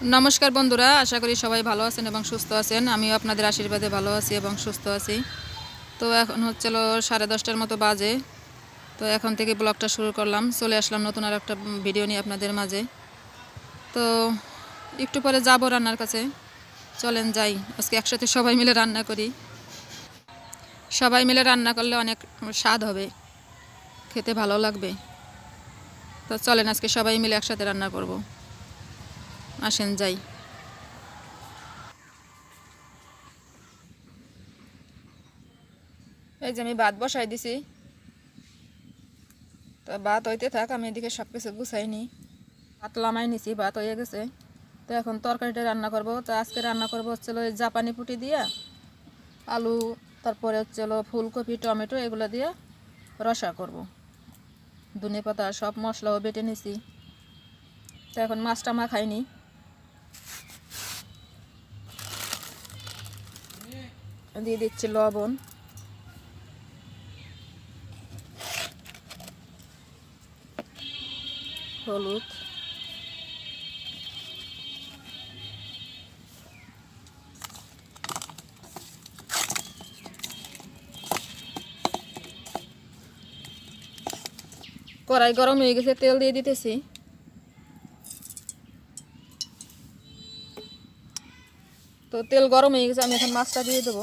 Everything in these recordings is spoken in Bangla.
নমস্কার বন্ধুরা, আশা করি সবাই ভালো আছেন এবং সুস্থ আছেন। আমিও আপনাদের আশীর্বাদে ভালো আছি এবং সুস্থ আছি। তো এখন হচ্ছিল সাড়ে দশটার মতো বাজে। তো এখন থেকে ব্লগটা শুরু করলাম। চলে আসলাম নতুন আর একটা ভিডিও নিয়ে আপনাদের মাঝে। তো একটু পরে যাব রান্নার কাছে। চলেন যাই। আজকে একসাথে সবাই মিলে রান্না করি। সবাই মিলে রান্না করলে অনেক স্বাদ হবে। খেতে ভালো লাগবে। তো চলেন আজকে সবাই মিলে একসাথে রান্না করব। আসেন, যাই। এই যে আমি ভাত বসাই দিছি। তো ভাত হইতে থাক, আমি এদিকে সব কিছু গুছাইনি ভাত লামাই নিছি, ভাত হয়ে গেছে। তো এখন তরকারিটা রান্না করব। তো আজকে রান্না করব হচ্ছে ওই জাপানি পুটি দিয়া, আলু, তারপরে হচ্ছে ফুলকপি, টমেটো এগুলো দিয়ে রসা করব। ধনে পাতা সব মশলাও বেটে নিছি। তো এখন মাছটা মা খাইনি দিয়ে দিচ্ছি লবণ। হলুদ। কড়াই গরম হয়ে গেছে, তেল দিয়ে দিতেছি। তো তেল গরম হয়ে গেছে, আমি এখন মাছটা দিয়ে দেবো।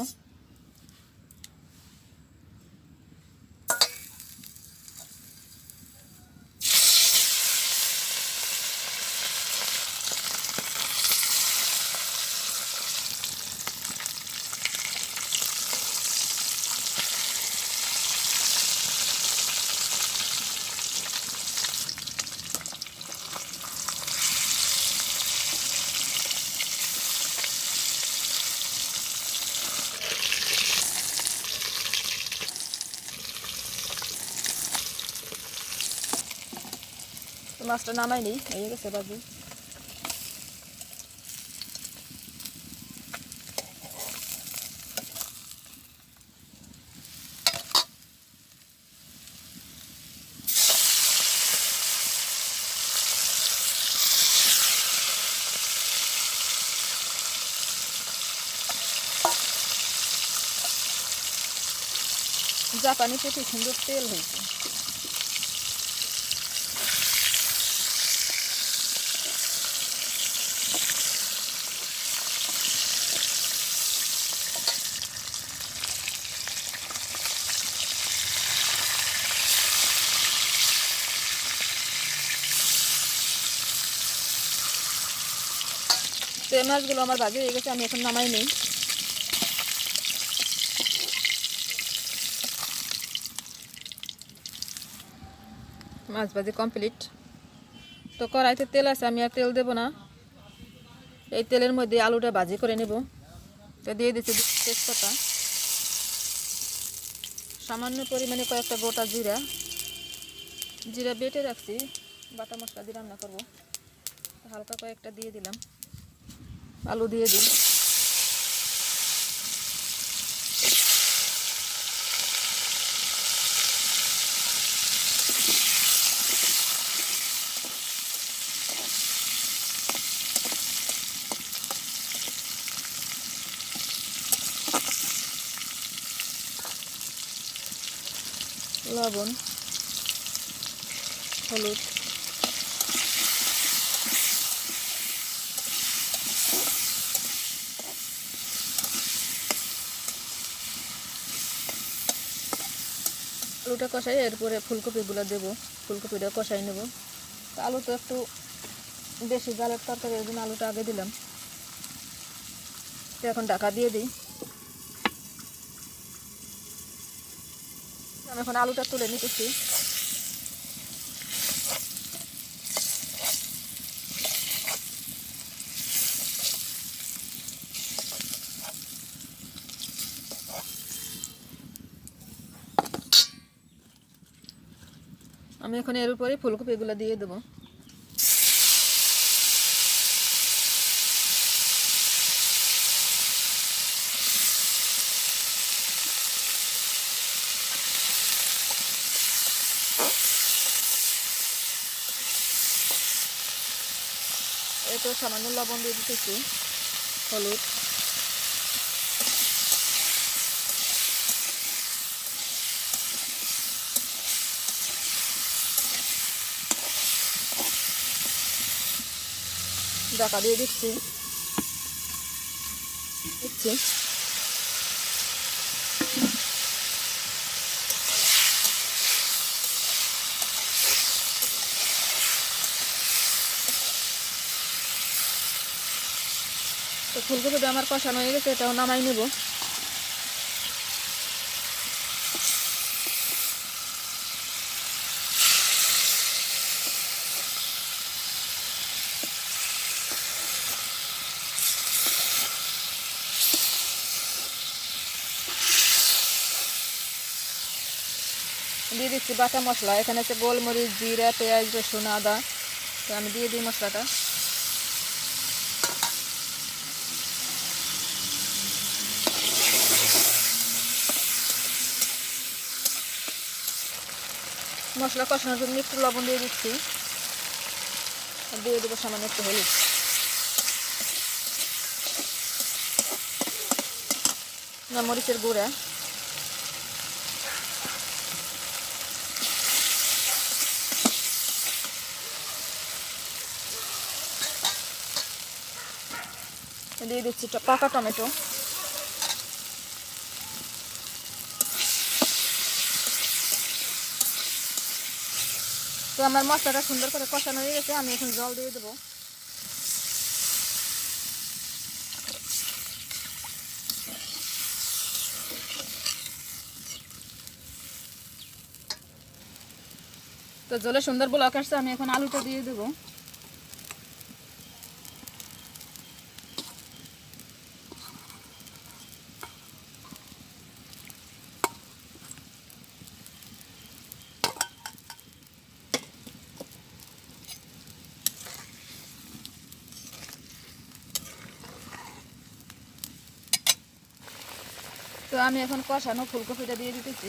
মাছটা নামাই নি হয়ে গেছে বাবু জাপানি পুঁটি সুন্দর তেল হয়েছে। তো এই মাছগুলো আমার বাজি হয়ে গেছে, আমি এখন নামাই নেই। মাছ ভাজি কমপ্লিট তো কড়াইতে তেল আছে, আমি আর তেল দেবো না। এই তেলের মধ্যে আলুটা ভাজি করে নেব। তো দিয়ে দিচ্ছি তেজপাতা। সামান্য পরিমাণে কয়েকটা গোটা জিরা। জিরা বেটে রাখছি, বাটা মশলা দিয়ে রান্না করব। হালকা কয়েকটা দিয়ে দিলাম। আলু দিয়ে দিই। লবণ হলুদ। আলুটা কষাই, এরপরে ফুলকপিগুলো দেব। ফুলকপিটা কষাই নেব। তো আলু তো একটু বেশি জালের তরকারি ওই জন্য আলুটা আগে দিলাম। তো এখন ঢাকা দিয়ে দিই। আমি এখন আলুটা তুলে নিতেছি। আমি এখন এর উপরে ফুলকপিগুলো দিয়ে দেবো। একটু সামান্য লবণ দিয়ে দিতেছি হলুদ। ঢাকা দিয়ে দিচ্ছি। দিচ্ছি। তো ফুলকপিটা আমার কষানো হয়ে গেছে এটাও নামাই নেব। দিয়ে দিচ্ছি বাটা মশলা। এখানে আছে গোলমরিচ, জিরা, পেঁয়াজ, রসুন, আদা। তো আমি দিয়ে দিই মশলাটা। মশলা কষানোর জন্য একটু লবণ দিয়ে দিচ্ছি। আর দিয়ে দেবো সামান্য একটু হলুদ। মরিচের গুঁড়া। দিয়ে দিচ্ছি পাকা টমেটো। তো আমার মশলাটা সুন্দর করে কষানো হয়ে গেছে, আমি এখন জল দিয়ে দেবো। তো জলে সুন্দর ব্লক আসছে, আমি এখন আলুটা দিয়ে দেবো। তো আমি এখন কষানো ফুলকপিটা দিয়ে দিতেছি।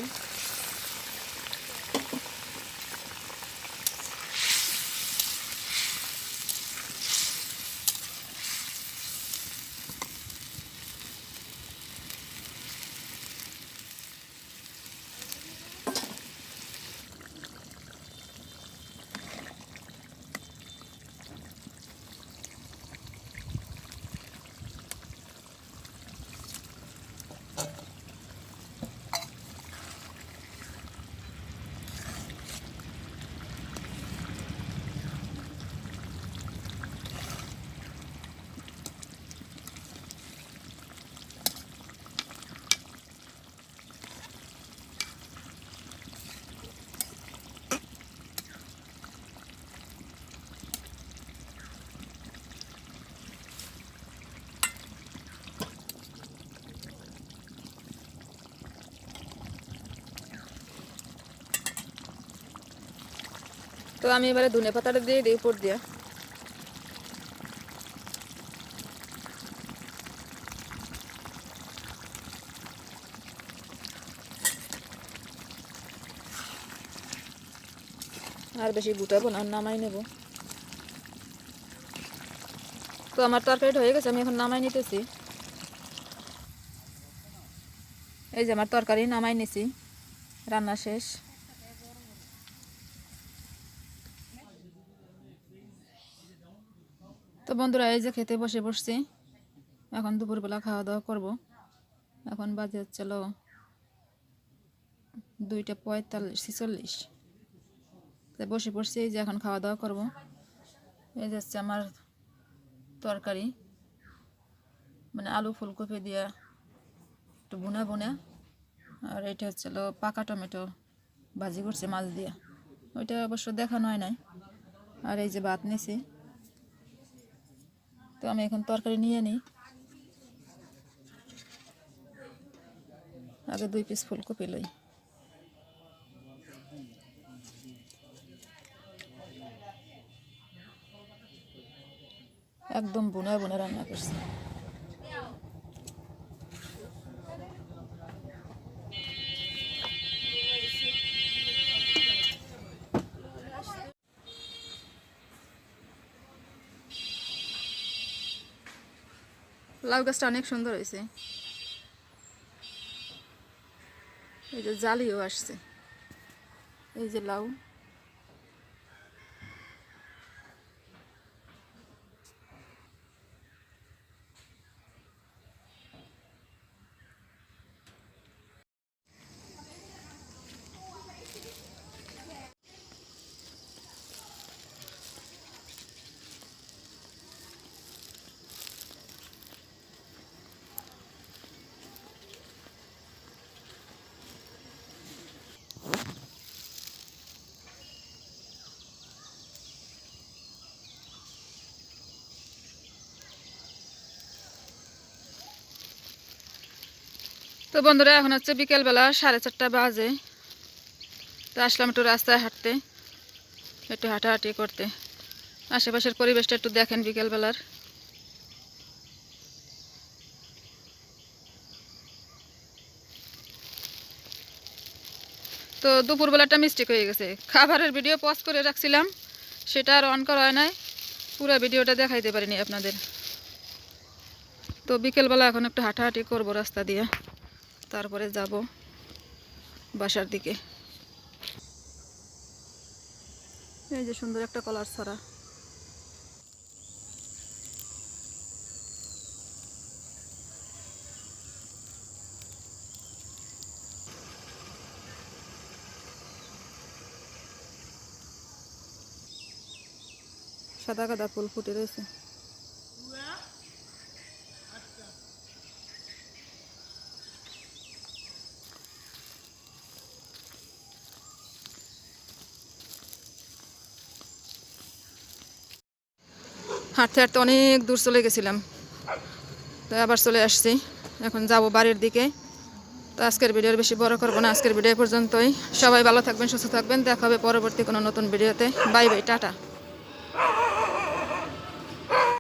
তো আমি এবারে ধনে পাতাটা দিয়ে দিই উপর দিয়ে। আর বেশি গুটাবো না নামাই নেব। তো আমার তরকারিটা হয়ে গেছে, আমি এখন নামাই নিতেছি। এই যে আমার তরকারি, নামাই নিছি। রান্না শেষ। বন্ধুরা, এই যে খেতে বসে বসছি। এখন দুপুরবেলা খাওয়া দাওয়া করব। এখন বাজে হচ্ছিল দুইটা পঁয়তাল্লিশ, ছিচল্লিশ। বসে পড়ছি এই যে এখন খাওয়া দাওয়া করব। এই যে হচ্ছে আমার তরকারি। মানে আলু ফুলকপি দিয়ে একটু বুনা বুনা। আর এটা হচ্ছিল পাকা টমেটো ভাজি করছে মাছ দিয়ে। ওইটা অবশ্য দেখানো হয় নাই। আর এই যে ভাত নিছি। তো আমি এখন তরকারি নিয়ে নিই। আগে দুই পিস ফুলকপি লই। একদম বোনা বোনা রান্না করছি। লাউ গাছটা অনেক সুন্দর হয়েছে। এই যে জালিও আসছে। এই যে লাউ। তো বন্ধুরা, এখন হচ্ছে বিকেলবেলা সাড়ে চারটা বাজে। তো আসলাম একটু রাস্তায় হাঁটতে, একটু হাঁটাহাঁটি করতে। আশেপাশের পরিবেশটা একটু দেখেন বিকেলবেলার। তো দুপুরবেলাটা মিস্টেক হয়ে গেছে। খাবারের ভিডিও পজ করে রাখছিলাম, সেটা আর অন করা হয় নাই। পুরো ভিডিওটা দেখাইতে পারিনি আপনাদের। তো বিকেলবেলা এখন একটু হাঁটাহাঁটি করব রাস্তা দিয়ে। তারপরে যাব বাসার দিকে। এই যে সুন্দর একটা কলার ছড়া। সাদা গাঁদা ফুল ফুটে রয়েছে। হাঁটতে হাঁটতে অনেক দূর চলে গেছিলাম। তো আবার চলে আসছি। এখন যাব বাড়ির দিকে। তো আজকের ভিডিওর বেশি বড় করব না। আজকের ভিডিও পর্যন্তই। সবাই ভালো থাকবেন, সুস্থ থাকবেন। দেখা হবে পরবর্তী কোনো নতুন ভিডিওতে। Bye bye, tata.